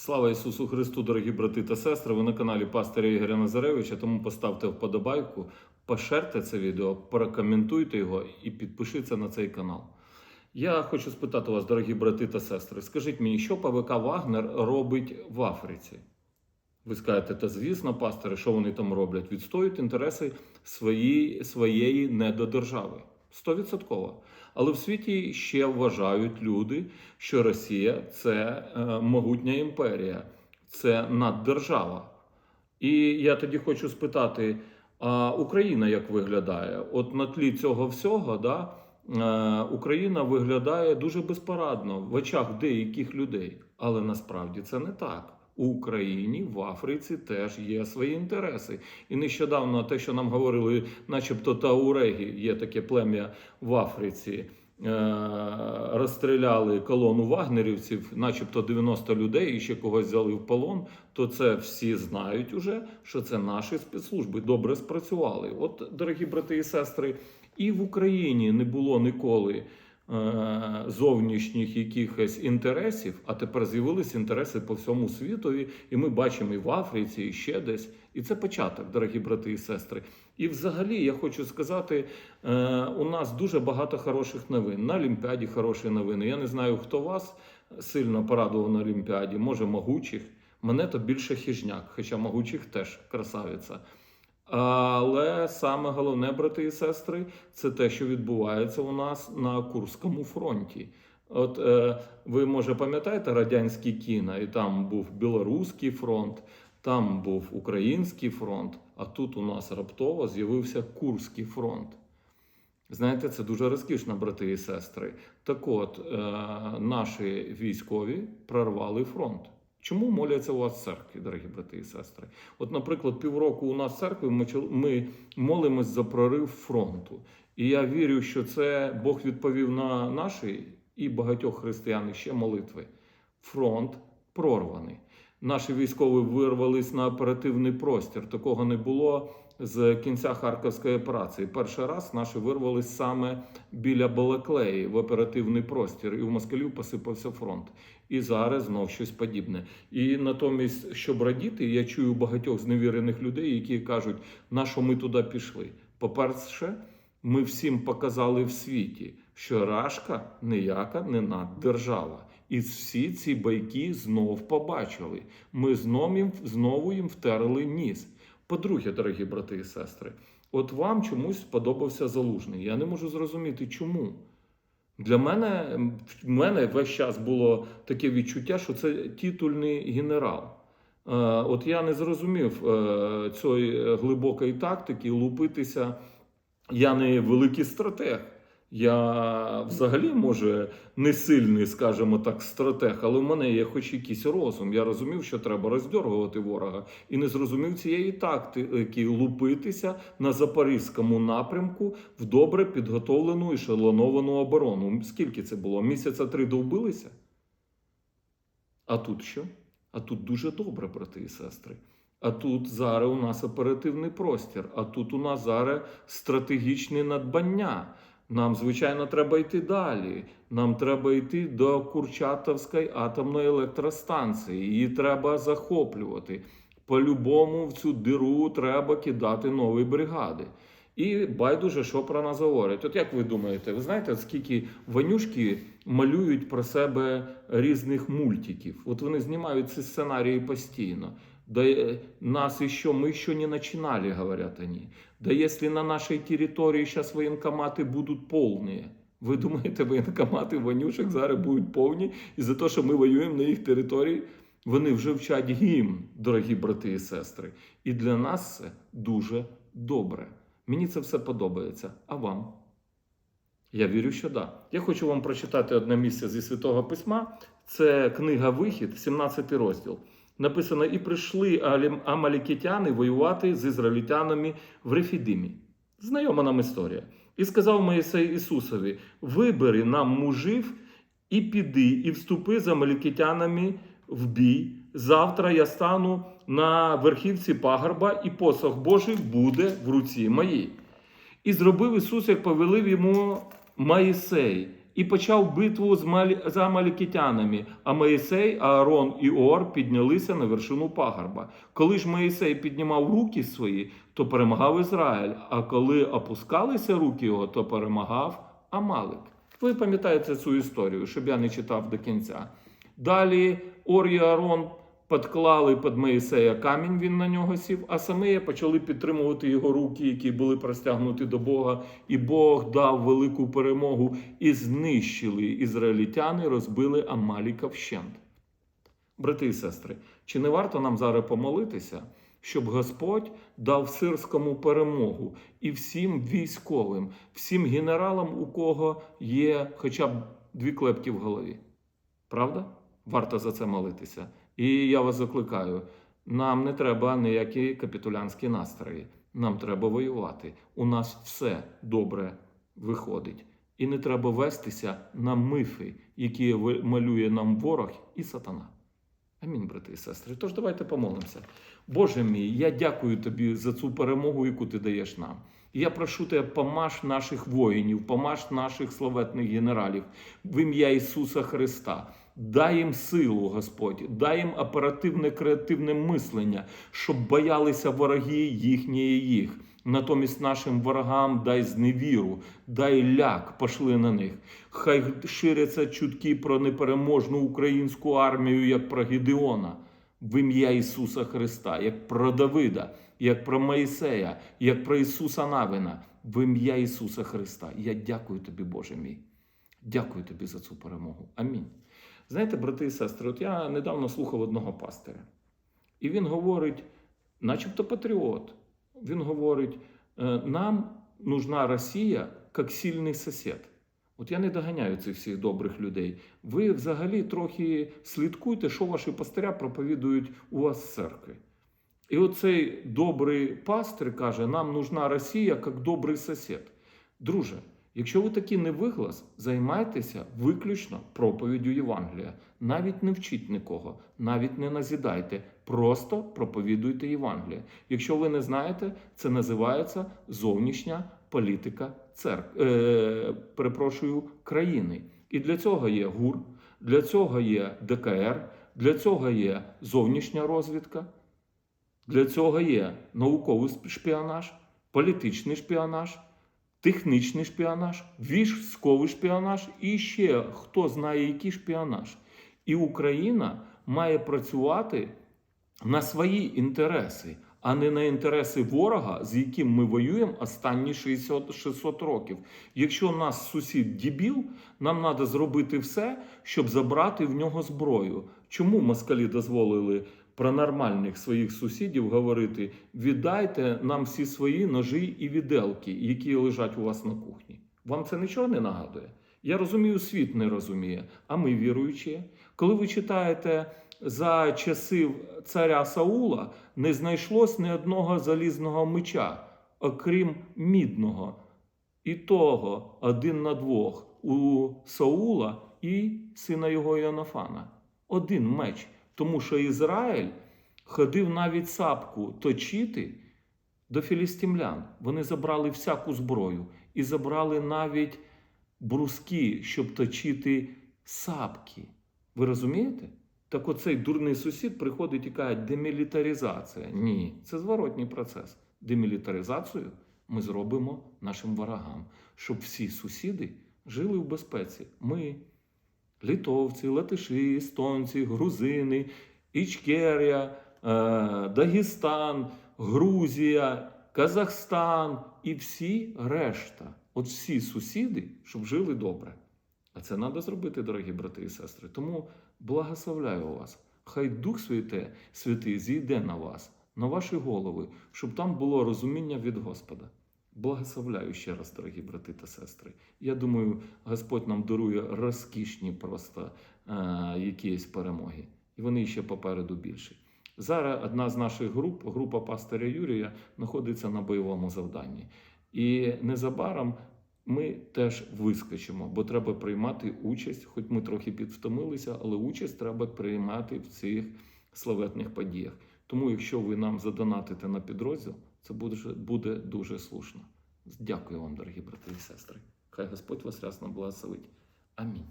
Слава Ісусу Христу, дорогі брати та сестри! Ви на каналі Пастиря Ігоря Назаревича, тому поставте вподобайку, пошерте це відео, прокоментуйте його і підпишіться на цей канал. Я хочу спитати вас, дорогі брати та сестри, скажіть мені, що ПВК Вагнер робить в Африці? Ви скажете, та звісно, пастори, що вони там роблять? Відстоюють інтереси свої, своєї недодержави. Стовідсотково. Але в світі ще вважають люди, що Росія це е, могутня імперія, це наддержава. І я тоді хочу спитати: а Україна як виглядає? От на тлі цього всього, да, е, Україна виглядає дуже безпорадно в очах деяких людей. Але насправді це не так. У Україні в Африці теж є свої інтереси. І нещодавно те, що нам говорили, начебто Таурегі, є таке плем'я в Африці. е, Розстріляли колону вагнерівців, начебто 90 людей, і ще когось взяли в полон. То це всі знають уже, що це наші спецслужби добре спрацювали. От, дорогі брати і сестри, і в Україні не було ніколи зовнішніх якихось інтересів, а тепер з'явилися інтереси по всьому світові, і ми бачимо і в Африці, і ще десь. І це початок, дорогі брати і сестри. І взагалі я хочу сказати, е, у нас дуже багато хороших новин. На Олімпіаді хороші новини. Я не знаю, хто вас сильно порадував на Олімпіаді, може могучих. Мене то більше хижняк, хоча могучих теж красавиця. Але саме головне, брати і сестри, це те, що відбувається у нас на Курському фронті. От е, ви може пам'ятаєте радянські кіно, і там був білоруський фронт, там був український фронт, а тут у нас раптово з'явився Курський фронт. Знаєте, це дуже розкішно, брати і сестри. Так от, е, наші військові прорвали фронт. Чому моляться у вас церкві, дорогі брати і сестри? От, наприклад, півроку у нас в церкві ми, ми молимось за прорив фронту. І я вірю, що це Бог відповів на наші і багатьох християн ще молитви. Фронт прорваний. Наші військові вирвались на оперативний простір. Такого не було з кінця Харківської операції. Перший раз наші вирвались саме біля Балаклеї в оперативний простір, і у москалів посипався фронт. І зараз знов щось подібне. І натомість, щоб радіти, я чую багатьох зневірених людей, які кажуть, на що ми туди пішли. По-перше, ми всім показали в світі, що Рашка ніяка не наддержава. І всі ці байки знов побачили. Ми знов їм, знову їм втерли ніс. По-друге, дорогі брати і сестри, от вам чомусь сподобався залужний. Я не можу зрозуміти, чому. Для мене в мене весь час було таке відчуття, що це титульний генерал. Е, От я не зрозумів е, цієї глибокої тактики лупитися. Я не великий стратег. Я взагалі, може, не сильний, скажімо так, стратег, але в мене є хоч якийсь розум. Я розумів, що треба роздьоргувати ворога, і не зрозумів цієї тактики лупитися на запорізькому напрямку в добре підготовлену і шалоновану оборону. Скільки це було? Місяця три довбилися? А тут що? А тут дуже добре, брати і сестри. А тут зараз у нас оперативний простір, а тут у нас зараз стратегічне надбання. Нам, звичайно, треба йти далі. Нам треба йти до Курчатовської атомної електростанції. Її треба захоплювати. По-любому в цю диру треба кидати нові бригади. І байдуже, що про нас говорять. От як ви думаєте, ви знаєте, скільки ванюшки малюють про себе різних мультиків? От вони знімають ці сценарії постійно. Да э, нас еще, мы еще не начинали, говорят они. Да если на нашей территории сейчас военкоматы будут полные. Ви думаєте, воєнкомати вонюшек зараз будуть повні і за те, що ми воюємо на їх території? Вони вже вчать гімн, дорогі брати і сестри. І для нас це дуже добре. Мені це все подобається. А вам? Я вірю, що да. Я хочу вам прочитати одне місце зі Святого Письма. Це книга Вихід, 17 розділ. Написано: і прийшли амалікітяни воювати з ізраїльтянами в Рефідимі. Знайома нам історія. І сказав Моїсей Ісусові: Вибери нам мужів і піди, і вступи з амалікітянами в бій. Завтра я стану на верхівці пагорба, і посох Божий буде в руці моїй. І зробив Ісус, як повелив йому Моїсей. І почав битву з, Малі... за амалікітянами. А Моїсей, Аарон і Ор піднялися на вершину пагорба. Коли ж Моїсей піднімав руки свої, то перемагав Ізраїль. А коли опускалися руки його, то перемагав Амалик. Ви пам'ятаєте цю історію, щоб я не читав до кінця. Далі Ор і Аарон підклали під Моїсея камінь, він на нього сів, а самі почали підтримувати його руки, які були простягнуті до Бога, і Бог дав велику перемогу і знищили ізраїльтяни, розбили Амаліка вщент. Брати і сестри, чи не варто нам зараз помолитися, щоб Господь дав сирському перемогу і всім військовим, всім генералам, у кого є хоча б дві клепки в голові? Правда? Варто за це молитися. І я вас закликаю: нам не треба ніякі капітулянські настрої. Нам треба воювати. У нас все добре виходить. І не треба вестися на мифи, які малює нам ворог і сатана. Амінь, брати і сестри. Тож давайте помолимося. Боже мій, я дякую тобі за цю перемогу, яку ти даєш нам. Я прошу тебе, помаж наших воїнів, помаж наших славетних генералів в ім'я Ісуса Христа. Дай їм силу, Господь, дай їм оперативне креативне мислення, щоб боялися вороги їхні і їх. Натомість нашим ворогам дай зневіру, дай ляк, пошли на них. Хай ширяться чутки про непереможну українську армію, як про Гідеона, в ім'я Ісуса Христа, як про Давида, як про Моїсея, як про Ісуса Навина, в ім'я Ісуса Христа. Я дякую тобі, Боже мій. Дякую тобі за цю перемогу. Амінь. Знаєте, брати і сестри, от я недавно слухав одного пастиря, і він говорить, начебто патріот. Він говорить: «Е, нам нужна Росія як сильний сусід. От я не доганяю цих всіх добрих людей. Ви взагалі трохи слідкуйте, що ваші пастиря проповідують у вас в церкві. І оцей добрий пастир каже: нам нужна Росія як добрий сусід. Друже, якщо ви такий невиглас, займайтеся виключно проповіддю Євангелія. Навіть не вчіть нікого, навіть не назідайте, просто проповідуйте Євангелія. Якщо ви не знаєте, це називається зовнішня політика церкви, е, перепрошую, країни. І для цього є ГУР, для цього є ДКР, для цього є зовнішня розвідка. Для цього є науковий шпіонаж, політичний шпіонаж, технічний шпіонаж, військовий шпіонаж і ще хто знає, який шпіонаж. І Україна має працювати на свої інтереси, а не на інтереси ворога, з яким ми воюємо останні 60, 600 років. Якщо нас сусід дібіл, нам треба зробити все, щоб забрати в нього зброю. Чому москалі дозволили про нормальних своїх сусідів говорити: віддайте нам всі свої ножі і віделки, які лежать у вас на кухні? Вам це нічого не нагадує? Я розумію, світ не розуміє, а ми віруючі. Коли ви читаєте за часів царя Саула, не знайшлось ні одного залізного меча, окрім мідного. І того один на двох у Саула і сина його Йонафана. Один меч. Тому що Ізраїль ходив навіть сапку точити до філістимлян. Вони забрали всяку зброю і забрали навіть бруски, щоб точити сапки. Ви розумієте? Так оцей дурний сусід приходить і каже, демілітаризація. Ні, це зворотній процес. Демілітаризацію ми зробимо нашим ворогам, щоб всі сусіди жили в безпеці. Ми, литовці, латиші, естонці, грузини, Ічкерія, е, Дагестан, Грузія, Казахстан і всі решта. От всі сусіди, щоб жили добре. А це треба зробити, дорогі брати і сестри. Тому благословляю вас. Хай Дух Святий, Святий зійде на вас, на ваші голови, щоб там було розуміння від Господа. Благословляю ще раз, дорогі брати та сестри. Я думаю, Господь нам дарує розкішні просто е, якісь перемоги. І вони ще попереду більші. Зараз одна з наших груп, група пастиря Юрія, знаходиться на бойовому завданні. І незабаром ми теж вискочимо, бо треба приймати участь, хоч ми трохи підвтомилися, але участь треба приймати в цих славетних подіях. Тому, якщо ви нам задонатите на підрозділ, це буде, буде дуже слушно. Дякую вам, дорогі брати і сестри. Хай Господь вас рясно благословить. Амінь.